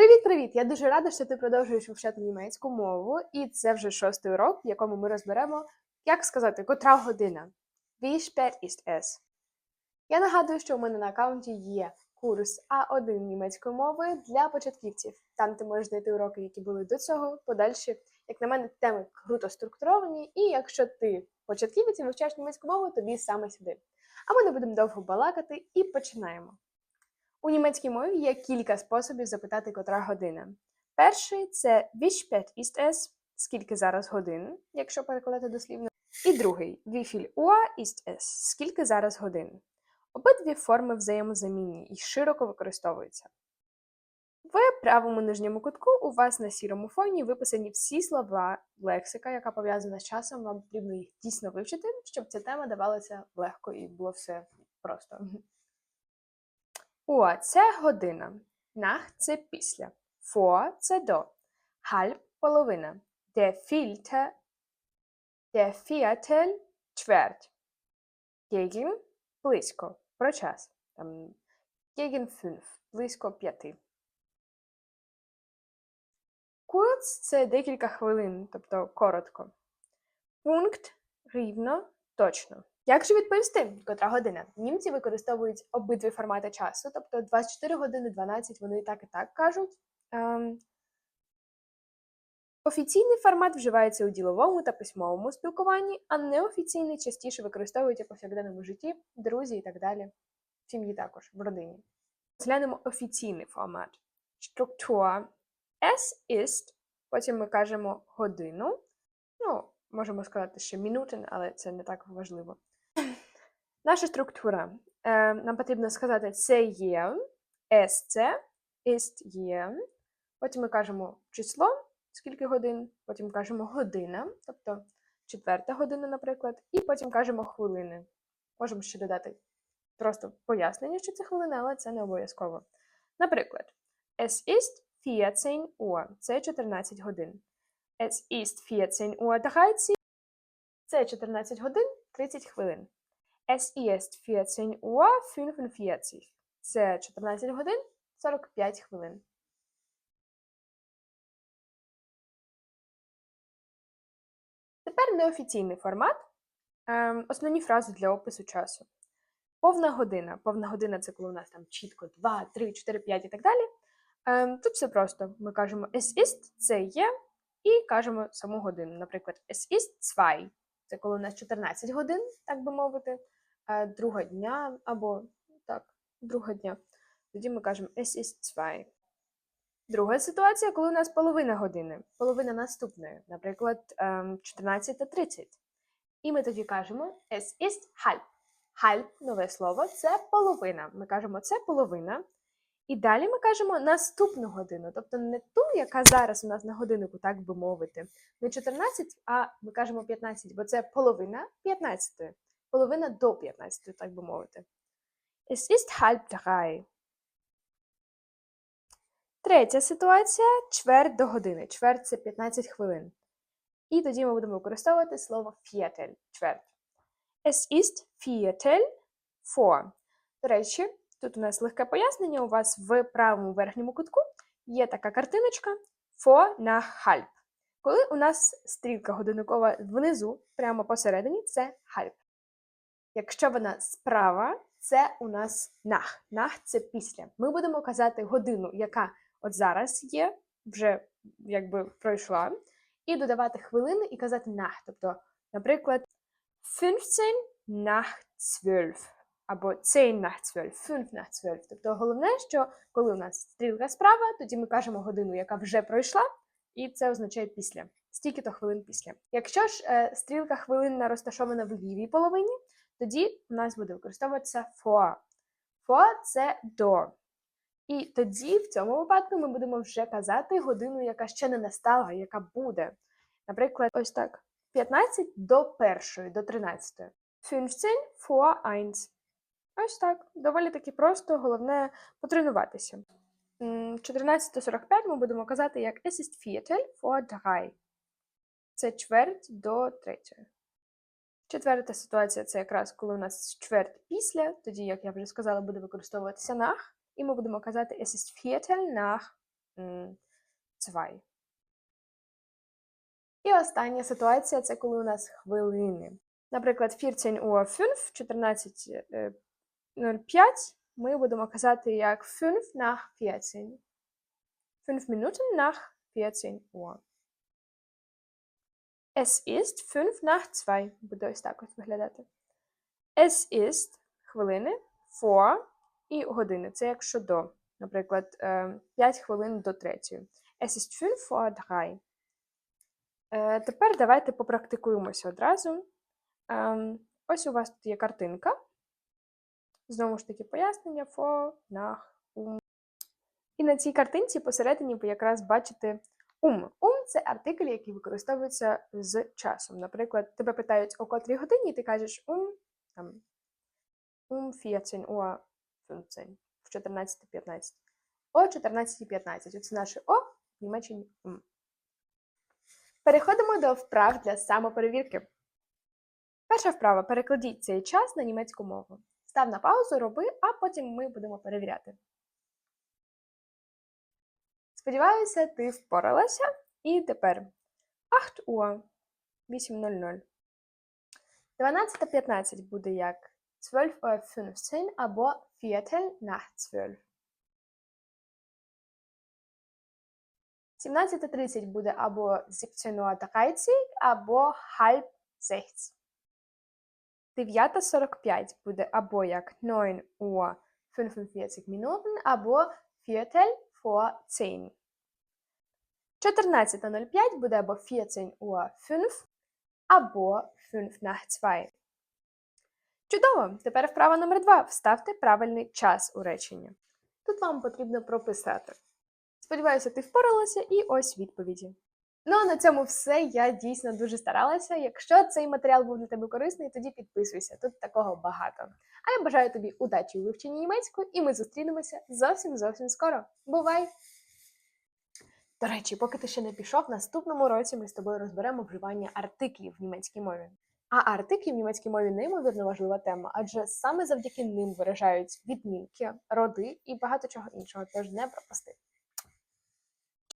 Привіт-привіт! Я дуже рада, що ти продовжуєш вивчати німецьку мову, і це вже шостий урок, в якому ми розберемо, як сказати, котра година. Wie ist es? Я нагадую, що у мене на аккаунті є курс А1 німецької мови для початківців. Там ти можеш знайти уроки, які були до цього, подальші. Як на мене, теми круто структуровані, і якщо ти початківець і вивчаєш німецьку мову, тобі саме сюди. А ми не будемо довго балакати і починаємо. У німецькій мові є кілька способів запитати, котра година. Перший це wie spät ist es, скільки зараз годин, якщо перекладати дослівно. І другий wie viel Uhr ist es, скільки зараз годин. Обидві форми взаємозамінні і широко використовуються. В правому нижньому кутку у вас на сірому фоні виписані всі слова лексика, яка пов'язана з часом. Вам потрібно їх дійсно вивчити, щоб ця тема давалася легко і було все просто. Уа це година. Нах це після. Фор це до. Halb – половина. Der Vierte – der Viertel – чверть. Gegen – близько. Про час. Там gegen fünf – близько п'яти. Kurz – це декілька хвилин, тобто коротко. Пункт – рівно, точно. Як же відповісти, котра година? Німці використовують обидві формати часу, тобто 24 години 12 вони і так і так кажуть. Ем, Офіційний формат вживається у діловому та письмовому спілкуванні, а неофіційний частіше використовують у повсякденному житті, друзі і так далі. В сім'ї також, в родині. Зглянемо офіційний формат. Структура S ist, потім ми кажемо годину. Ну, можемо сказати ще минутин, але це не так важливо. Наша структура. Нам потрібно сказати це є, це, ist є. Потім ми кажемо число, скільки годин, потім кажемо година, тобто четверта година, наприклад, і потім кажемо хвилини. Можемо ще додати просто пояснення, що це хвилини, але це не обов'язково. Наприклад, es ist 14 Uhr, це 14 годин. Es ist 14 Uhr 30, це 14 годин 30 хвилин. Es ist 14 Uhr 45. Це 14 годин 45 хвилин. Тепер неофіційний формат. Ем, основні фрази для опису часу. Повна година. Повна година це коли у нас там чітко 2, 3, 4, 5 і так далі. Ем, тут все просто. Ми кажемо es ist, це є, і кажемо саму годину. Наприклад, es ist 2. Це коли у нас 14 годин, так би мовити, друга дня або так, друга дня. Тоді ми кажемо es ist 2. Друга ситуація, коли у нас половина години, половина наступної, наприклад, ем, 14.30. І ми тоді кажемо es ist halb. Halb – нове слово, це половина. Ми кажемо це половина. І далі ми кажемо наступну годину, тобто не ту, яка зараз у нас на годиннику, так би мовити, не 14, а ми кажемо 15, бо це половина 15, половина до 15, так би мовити. Es ist halb drei. Третя ситуація чверть до години. Чверть це 15 хвилин. І тоді ми будемо використовувати слово Viertel – чверть. Es ist Viertel vor. До речі, тут у нас легке пояснення. У вас в правому верхньому кутку є така картиночка vor nach halb. Коли у нас стрілка годинникова внизу, прямо посередині, це halb. Якщо вона справа, це у нас nach. Nach – це після. Ми будемо казати годину, яка от зараз є, вже якби пройшла, і додавати хвилини і казати nach. Тобто, наприклад, 15 nach 12 або 10 nach 12, 5 nach 12. Тобто головне, що коли у нас стрілка справа, тоді ми кажемо годину, яка вже пройшла, і це означає після. Стільки-то хвилин після. Якщо ж е, стрілка хвилинна розташована в лівій половині, тоді у нас буде використовуватися for. For – це до. І тоді, в цьому випадку, ми будемо вже казати годину, яка ще не настала, яка буде. Наприклад, ось так: 15 до першої, до 13. 15 vor 1. Ось так. Доволі таки просто, головне потренуватися. 14.45 ми будемо казати як Es ist Viertel vor 3. Це чверть до третьої. Четверта ситуація це якраз коли у нас чверть після, тоді, як я вже сказала, буде використовуватися nach. І ми будемо казати Es ist Viertel nach zwei. І остання ситуація це коли у нас хвилини. Наприклад, 14 Uhr 5, 14.05 ми будемо казати як 5 nach 14. 5 Minuten nach 14 Uhr. Es ist 5 nach 2. Буде ось так ось виглядати. Es ist хвилини, for і години. Це якщо до. Наприклад, 5 хвилин до третьої. Es ist 5 vor 3. Е, Тепер давайте попрактикуємося одразу. Ем, Ось у вас тут є картинка. Знову ж таки, пояснення for, nach, um. І на цій картинці посередині ви якраз бачите ум. Ум це артикль, який використовується з часом. Наприклад, тебе питають о котрій годині, і ти кажеш ум там, ум 14 Uhr 15, в 14.15. О 14.15. Оце наше О в Німеччині ум. Переходимо до вправ для самоперевірки. Перша вправа. Перекладіть цей час на німецьку мову. Став на паузу, роби, а потім ми будемо перевіряти. Сподіваюся, ти впоралася. І тепер 8 Uhr 8.00. 12.15 буде як 12.15 Uhr або Viertel nach 12. 17.30 буде або 17.30 або halb 6. 9.45 буде або як 9 Uhr 45 Minuten або Viertel vor 10. 14.05 буде або 14 Uhr 5 або 5 nach 2. Чудово! Тепер вправа номер 2. Вставте правильний час у речення. Тут вам потрібно прописати. Сподіваюся, ти впоралася і ось відповіді. Ну а на цьому все. Я дійсно дуже старалася. Якщо цей матеріал був для тебе корисний, тоді підписуйся. Тут такого багато. А я бажаю тобі удачі у вивченні німецької, і ми зустрінемося зовсім зовсім скоро. Бувай! До речі, поки ти ще не пішов, в наступному році ми з тобою розберемо вживання артиклів в німецькій мові. А артиклі в німецькій мові неймовірно важлива тема, адже саме завдяки ним виражають відмінки, роди і багато чого іншого, тож не пропусти.